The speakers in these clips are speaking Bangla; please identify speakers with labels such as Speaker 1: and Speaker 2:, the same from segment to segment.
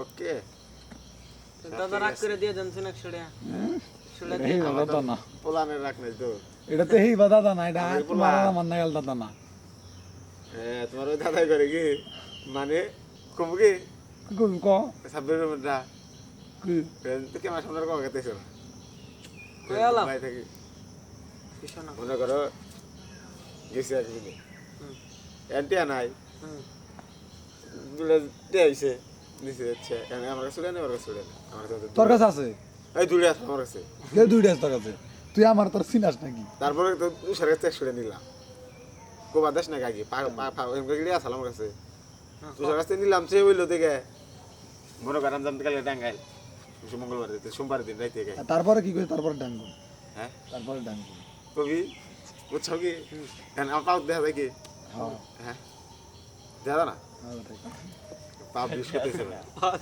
Speaker 1: ওকে।
Speaker 2: দাদা রাগ করে দিয়ে দেন শুনে একশো টাকা
Speaker 3: না
Speaker 1: পোলানে রাখ নাই তো।
Speaker 3: এটা তো এই দাদা না এটা তোমার আমার নাগাল দাদা না।
Speaker 1: হ্যাঁ তোমার ওই দাদাই করে কি? মানে কম কি?
Speaker 3: কি। করবি ক?
Speaker 1: সাব্বির রহমানটা
Speaker 3: কি
Speaker 1: তো কেমন সুন্দর কম? ভাই থাকি।
Speaker 2: কিছু না।
Speaker 1: মনে করো গেছি একদিনে। এন্টিয়া নাই।
Speaker 2: হুম।
Speaker 1: দুলে দিয়ে আইছে। নিচে যাচ্ছে। আমার কাছে নেই আমার কাছে আমার
Speaker 3: তোর কাছে আছে?
Speaker 1: এই আছে আমার কাছে।
Speaker 3: দুইটা আছে তোর কাছে। তুই আমার তোর চিনাস নাকি?
Speaker 1: তারপরে তো তুষার কাছে একশোটা নিলাম। কোবা দেশ না গাগি পা পা পা গিয়ে আসলাম আমার কাছে। তুষার কাছে নিলাম সে হইল দেখে মনে করেন জানতে গেলে ডাঙ্গাইল মঙ্গলবার দিতে সোমবার দিন রাইতে গাই
Speaker 3: তারপরে কি করি তারপরে ডাঙ্গু।
Speaker 1: হ্যাঁ?
Speaker 3: তারপরে ডাঙ্গু।
Speaker 1: কবি বুঝছ কি? আমার পাও দেখা যায় কি?
Speaker 3: হ্যাঁ।
Speaker 1: হ্যাঁ। দেখা না?
Speaker 3: হ্যাঁ, ওটাই।
Speaker 1: করতেছে না
Speaker 2: হ্যাঁ,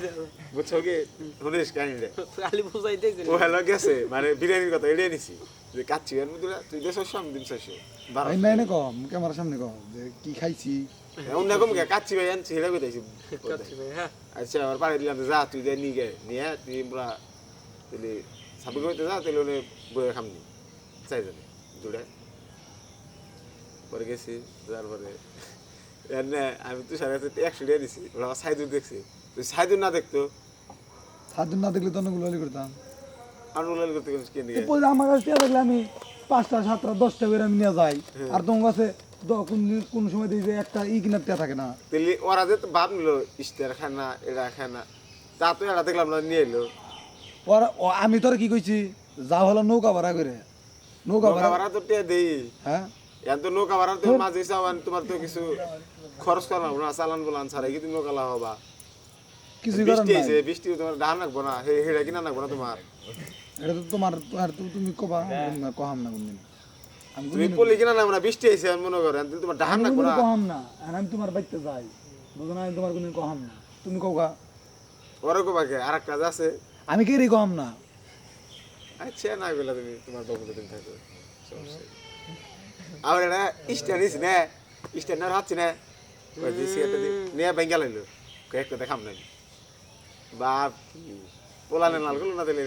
Speaker 1: বুঝছ কি? শুনিস কাহিনী রে
Speaker 2: খালি বুঝাইতেছিল
Speaker 1: ও হ্যালো গেছে। মানে বিরিয়ানির কথা এড়িয়ে নিছি। যে কাচ্ছি এর মধ্যে তুই দেশ আমি দিন শেষে বারো
Speaker 3: এই কম ক্যামেরার সামনে কম যে কি খাইছি?
Speaker 1: অন্য রকম কে? কাচ্ছি ভাই আনছি হেরা কইতাছি।
Speaker 2: কাচ্চি ভাই, হ্যাঁ।
Speaker 1: আচ্ছা আবার পাড়ে দিলাম যা তুই যা নিয়ে গে নিয়ে তুই আমরা তাহলে সাবি কইতে যা তাহলে ওনে বইয়ে খামনি চাই জানে জুড়ে পরে গেছি তারপরে এনে আমি তুই সাড়ে একশো টাকা দিছি ওরা সাইদুর দেখছি। তুই সাইদুর না দেখতো?
Speaker 3: সাত দিন না দেখলে তো অনেক গুলালি করতাম।
Speaker 1: আনুলাল করতে কে নিয়ে
Speaker 3: আমার কাছে দেখলে আমি পাঁচটা সাতটা দশটা করে আমি নিয়ে যাই। আর তোমার কাছে কোন কোন সময় দেখি যে একটা ই কিনার টিয়া থাকে না।
Speaker 1: তাহলে ওরা যে ভাব নিল ইস্তার খায় না এরা খায় না। তা তো এরা দেখলাম না নিয়ে এলো।
Speaker 3: ওরা আমি তোর কি কইছি? যা হলো নৌকা ভাড়া করে। নৌকা
Speaker 1: নৌকা
Speaker 3: ভাড়া
Speaker 1: ভাড়া তো টিয়া দেই।
Speaker 3: হ্যাঁ?
Speaker 1: এখন তো নৌকা ভাড়া তো মাঝে চাওয়ান তোমার তো কিছু খরচ করা লাগবো না চালান বলান ছাড়া কিন্তু নৌকা লাভ হবা
Speaker 3: করার
Speaker 1: বৃষ্টি হয়েছে বৃষ্টি তোমার ধান রাখব না হে হেরা কিনা রাখব না তোমার।
Speaker 3: এটা তো তোমার আর তুমি কবা কহাম না কোনদিন। আমি
Speaker 1: তুমি পলি কিনা না বৃষ্টি হয়েছে আমি মনে করো এখন তোমার ধান রাখব না।
Speaker 3: কহাম না আমি তোমার বাড়িতে যাই। বুঝো না আমি তোমার কোনদিন কহাম না। তুমি কওগা?
Speaker 1: ওরা কো বাকি আর একটা আছে।
Speaker 3: আমি কে রে কহাম না?
Speaker 1: আচ্ছা না গেলে তুমি তোমার বাবু দিন থাকো সমস্যা নেই। আবার এটা স্ট্যান্ড নিস না স্ট্যান্ড আর হচ্ছে না ওই যে সিগারেটটা দিয়ে নিয়ে ব্যাঙ্গা লাইলো কয়েকটা দেখাম নাই বাপ পোলানে লাল করল না দিলে